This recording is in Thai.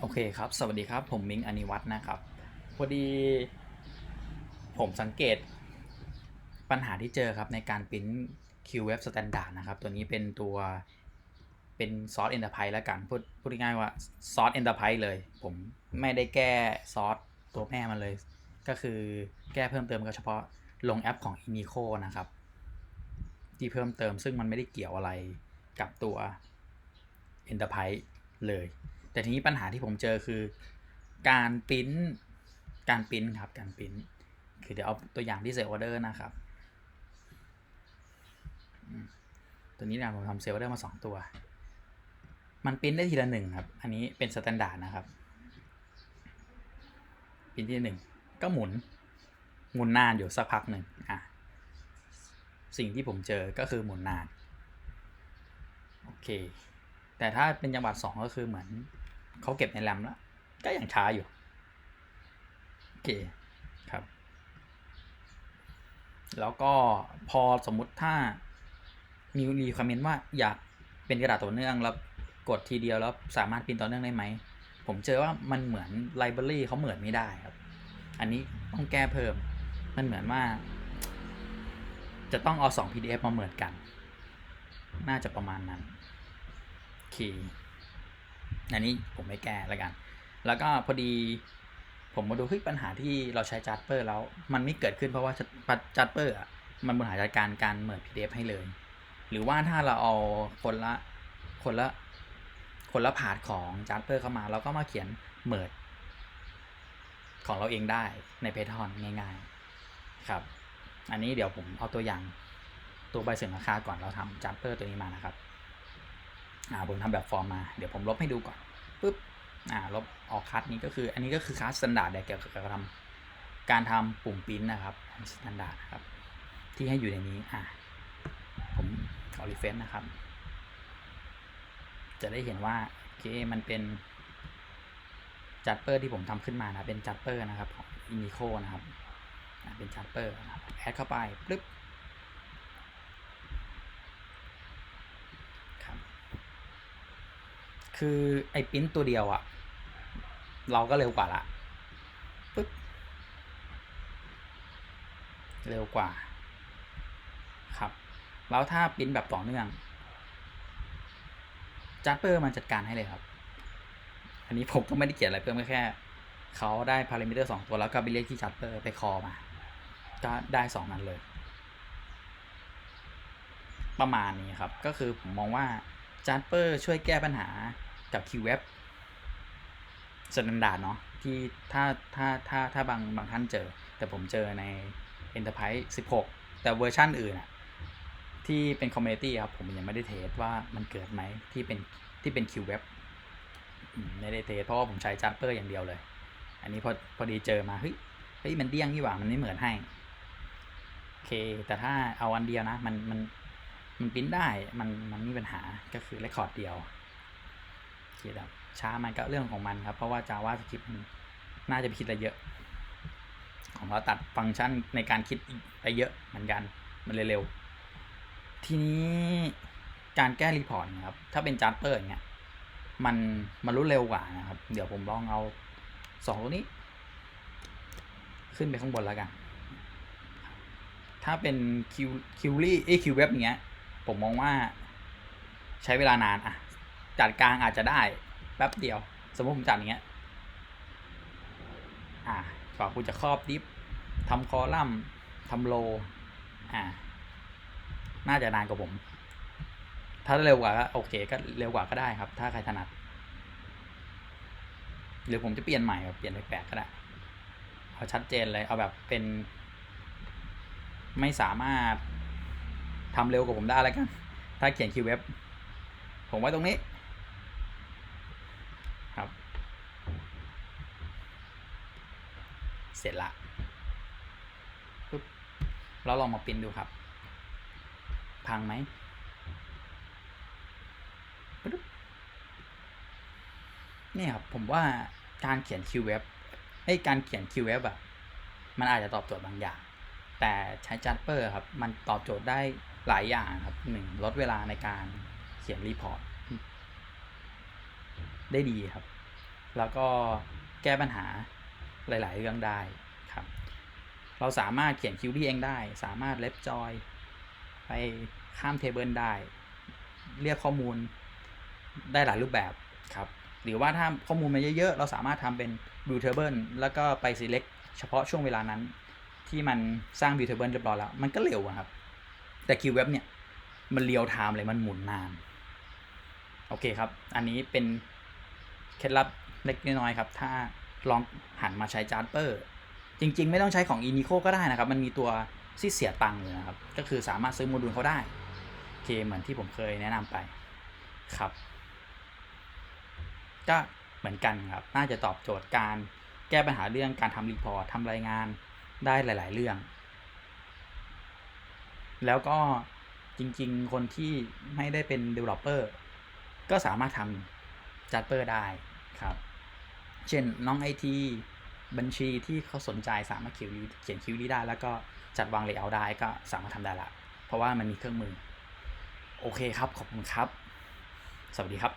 โอเคครับ สวัสดีครับ ผมมิงอนิวัฒน์นะครับ พอดี ผมสังเกตปัญหาที่เจอครับในการปริ้น Q Web Standard นะครับ ตัวนี้เป็นตัวเป็นซอส Enterprise แล้วกันพูดพูดง่ายๆว่าซอส Enterprise เลย ผมไม่ได้แก้ซอสตัวแม่มันเลย ก็คือแก้เพิ่มเติมก็เฉพาะลงแอปของ Inico นะครับ ที่เพิ่มเติมซึ่งมันไม่ได้เกี่ยวอะไรกับตัว Enterprise เลย แต่ทีนี้ปัญหาที่ผมเจอคือ การปริ้นการปริ้นครับ การปริ้นคือเดี๋ยวเอาตัวอย่างที่เซลล์ออเดอร์นะครับ ตัวนี้นะผมทำเซลล์ออเดอร์มาสองตัว มันปริ้นได้ทีละหนึ่งครับ อันนี้เป็นสแตนดาร์ดนะครับปริ้นที่หนึ่งก็หมุนหมุนนานอยู่สักพักหนึ่งอะสิ่งที่ผมเจอก็คือหมุนนาน โอเค แต่ถ้าเป็นจังหวัดสองก็คือเหมือน เขาเก็บในแรมแล้วก็ยังช้าอยู่ โอเคครับ แล้วก็พอสมมุติถ้ามีรีคอมเมนต์ว่าอยากเป็นกระดาษต่อเนื่องแล้วกดทีเดียวแล้วสามารถพิมพ์ต่อเนื่องได้ไหม ผมเจอว่ามันเหมือนไลบรารีเขาเหมือนไม่ได้ครับ อันนี้ต้องแก้เพิ่ม มันเหมือนว่า จะต้องเอา 2 PDF มาเหมือนกัน น่าจะประมาณนั้นโอเค อันนี้ผมไม่แก้แล้วกัน แล้วก็พอดีผมมาดูเฮ้ยปัญหาที่เราใช้จัดเปอร์แล้ว มันไม่เกิดขึ้นเพราะว่าจัดเปอร์อะมันบริหารจัดการการเหมือน PDF ให้เลย หรือว่าถ้าเราเอาคนละคนละคนละพาร์ทของจัดเปอร์เข้ามาเราก็มาเขียนเหมือของเราเองได้ใน Python ง่ายๆครับ อันนี้เดี๋ยวผมเอาตัวอย่างตัวใบเสนอราคาก่อนเราทำจัดเปอร์ตัวนี้มานะครับ อ่าผมทำแบบฟอร์มมา เดี๋ยวผมลบให้ดูก่อนปุ๊บอ่าลบออกคัดนี้ก็คือ อันนี้ก็คือคัสสแตนดาร์ดเกี่ยวกับการทำการทำปุ่มปิ้นนะครับสแตนดาร์ดครับ ที่ให้อยู่ในนี้อ่าผมขอรีเฟซนะครับ จะได้เห็นว่าโอเคมันเป็นจัดเปอร์ที่ผมทำขึ้นมานะเป็นจัดเปอร์นะครับของอินิโคนะครับเป็นจัดเปอร์นะครับแอดเข้าไปปึ๊บ คือไอ้ปิ้นตัวเดียวอะเราก็เร็วกว่าละปึ๊บเร็วกว่า ครับ แล้วถ้าปิ้นแบบต่อเนื่องจัดเปอร์มันจัดการให้เลยครับ อันนี้ผมก็ไม่ได้เขียนอะไรเพิ่มแค่เขาได้พารามิเตอร์สองตัวแล้วก็ไปเรียกที่จัดเปอร์ไปคอมา ก็ได้สองนั้นเลย ประมาณนี้ครับ ก็คือผมมองว่าจัดเปอร์ช่วยแก้ปัญหา กับ QWeb สแตนดาร์ดเนาะที่ถ้าถ้าถ้าถ้าบางบางท่านเจอ แต่ผมเจอใน Enterprise 16 แต่เวอร์ชันอื่นอะที่เป็น Community ครับ ผมยังไม่ได้เทสว่ามันเกิดไหมที่เป็นที่เป็น QWeb อืมไม่ได้เทสเพราะว่าผมใช้จัดเปอร์อย่างเดียวเลย อันนี้พอพอดีเจอมาเฮ้ยเฮ้ยมันเดี้ยงนี่หว่ามันไม่เหมือนให้โอเค แต่ถ้าเอาอันเดียวนะ มันมันมันปริ้นได้มันมันมีปัญหาก็คือเรคคอร์ดเดียว โอเคครับช้ามันก็เรื่องของมันครับ เพราะว่า Java Script น่าจะไปคิดอะไรเยอะ ของเราตัดฟังก์ชันในการคิดไปเยอะเหมือนกันมันเร็วๆทีนี้การแก้รีพอร์ตครับ ถ้าเป็นจัดเปอร์อย่างเงี้ยมันมันรู้เร็วกว่านะครับ เดี๋ยวผมลองเอาสองตัวนี้ ขึ้นไปข้างบนแล้วกัน ถ้าเป็นคิวคิวรี่เอคิวเว็บอย่างเงี้ย ผมมองว่าใช้เวลานานอะ จัดกลางอาจจะได้แป๊บเดียว สมมติผมจัดอย่างเงี้ยอ่ากว่าคุณจะครอบดิฟทำคอลัมน์ทำโลอ่าน่าจะนานกว่าผม ถ้าเร็วกว่าก็โอเคก็เร็วกว่าก็ได้ครับ ถ้าใครถนัด หรือผมจะเปลี่ยนใหม่แบบเปลี่ยนแปลกๆก็ได้ เอาชัดเจนเลย เอาแบบเป็น ไม่สามารถทำเร็วกว่าผมได้แล้วกัน ถ้าเขียนคีย์เว็บ ผมไว้ตรงนี้ ครับ เสร็จละปุ๊บแล้วลองมาปิ้นดูครับ พังไหมปึ๊บนี่ครับผมว่าการเขียน QWeb ไอ้การเขียน QWeb อะมันอาจจะตอบโจทย์บางอย่าง แต่ใช้ Jasper ครับ มันตอบโจทย์ได้หลายอย่างครับหนึ่งลดเวลาในการเขียนรีพอร์ต ได้ดีครับ แล้วก็แก้ปัญหาหลาย ๆ เรื่องได้ครับ เราสามารถเขียนคิวรี่เองได้ สามารถเล็บจอย ไปข้ามเทเบิลได้ เรียกข้อมูลได้หลายรูปแบบครับ หรือว่าถ้าข้อมูลมันเยอะ ๆ เราสามารถทำเป็น view table แล้วก็ไป select เฉพาะช่วงเวลานั้น ที่มันสร้าง view table เรียบร้อยแล้ว มันก็เร็วครับ แต่ Q Web เนี่ย มันเรียลไทม์เลยมันหมุนนาน โอเคครับ อันนี้เป็น เคล็ดลับเล็กน้อยครับ ถ้าลองหันมาใช้ Jasper จริง ๆ ไม่ต้องใช้ของ Inico ก็ได้นะครับ มันมีตัวที่เสียตังค์อยู่นะครับ ก็คือสามารถซื้อโมดูลเขาได้โอเคเหมือนที่ผมเคยแนะนำไปครับ ก็เหมือนกันครับ น่าจะตอบโจทย์การแก้ปัญหาเรื่องการทำรีพอร์ตทำรายงานได้หลาย ๆ เรื่อง แล้วก็จริง ๆ คนที่ไม่ได้เป็น developer ก็สามารถทำ จัดเปอร์ได้ครับ เช่นน้องไอทีบัญชีที่เขาสนใจสามารถเขียนเขียนคิวรีได้ แล้วก็จัดวางเลเยอร์ได้ก็สามารถทำได้ละ เพราะว่ามันมีเครื่องมือ โอเคครับ ขอบคุณครับ สวัสดีครับ